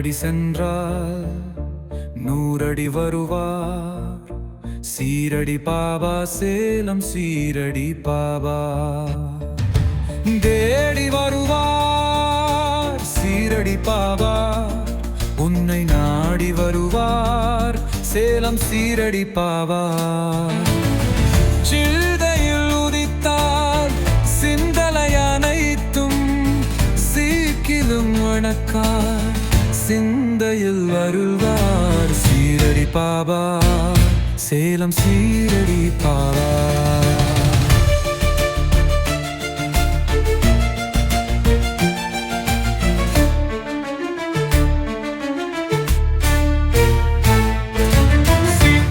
நூறடி சென்றால் நூறடி வருவார். சீரடி பாபா சேலம் சீரடி பாபா. தேடி வருவார் சீரடி பாபா. உன்னை நாடி வருவார் சேலம் சீரடி பாவா சில்தையில் உதித்தார் சிந்தலையனைத்தும் சீக்கிலும் வணக்கார். சிந்தையில் வருவார் சீரடி பாபா சேலம் சீரடி பாபா.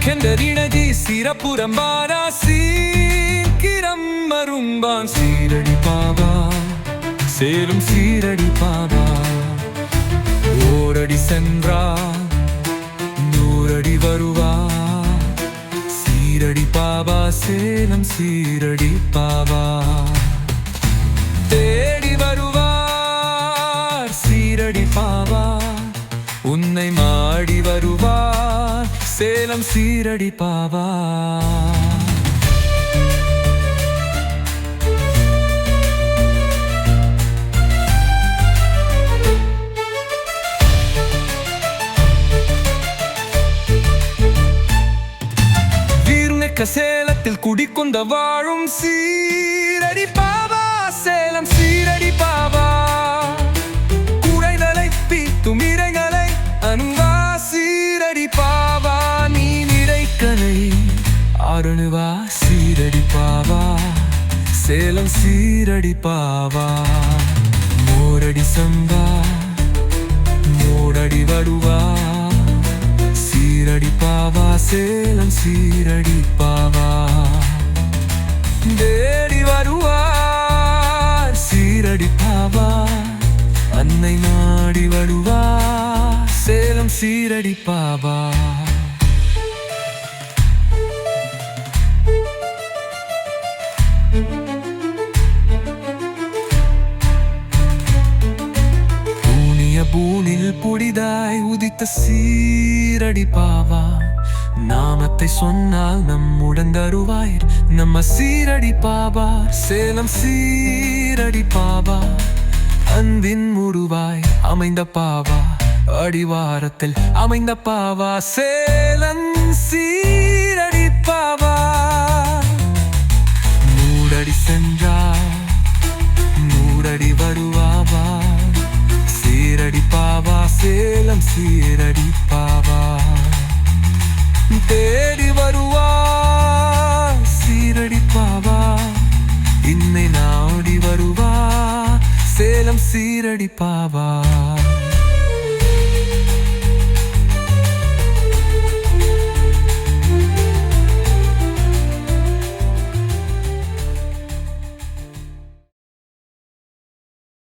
கெண்டரிணதி சிறப்புறம்பாரா சீக்கிரம் மரும்பான் சீரடி பாபா சேலும் சீரடி பாபா. ஓரடி சென்றா நூறடி வருவா. சீரடி பாபா சேலம் சீரடி பாபா. தேடி வருவார் சீரடி பாபா. உன்னை மாடி வருவார் சேலம் சீரடி பாபா. இருக்க சேலத்தில் குடிக்கொண்ட வாழும் சீரடி பாபா சேலம் சீரடி பாபா. குறைகளை பீத்தும் இறைகளை அன்பா சீரடி பாபா. நீ நிறைக்கலை அருணுவா சீரடி பாவா சேலம் சீரடி பாவா மோரடி சம்பா மோரடி வருவா சீரடி பா சேலம் சீரடிப்பாவா தேடி வருவார் சீரடிப்பாவா அன்னை நாடி வருவார் சேலம் சீரடிப்பாவா பூனில் புடிதாய் உதித்த சீரடி பாவா நாமத்தை சொன்னால் நம்முடன் தருவாய் நம்ம சீரடி பாபா சேலம் சீரடி பாபா அன்பின் முருவாய் அமைந்த பாவா. அடிவாரத்தில் அமைந்த பாவா. சேலம் சீரடி பாவா. மூடடி சென்றா நூறடி வருவாவா சீரடி பாவா. சேலம் சீரடி இன்னை பாவா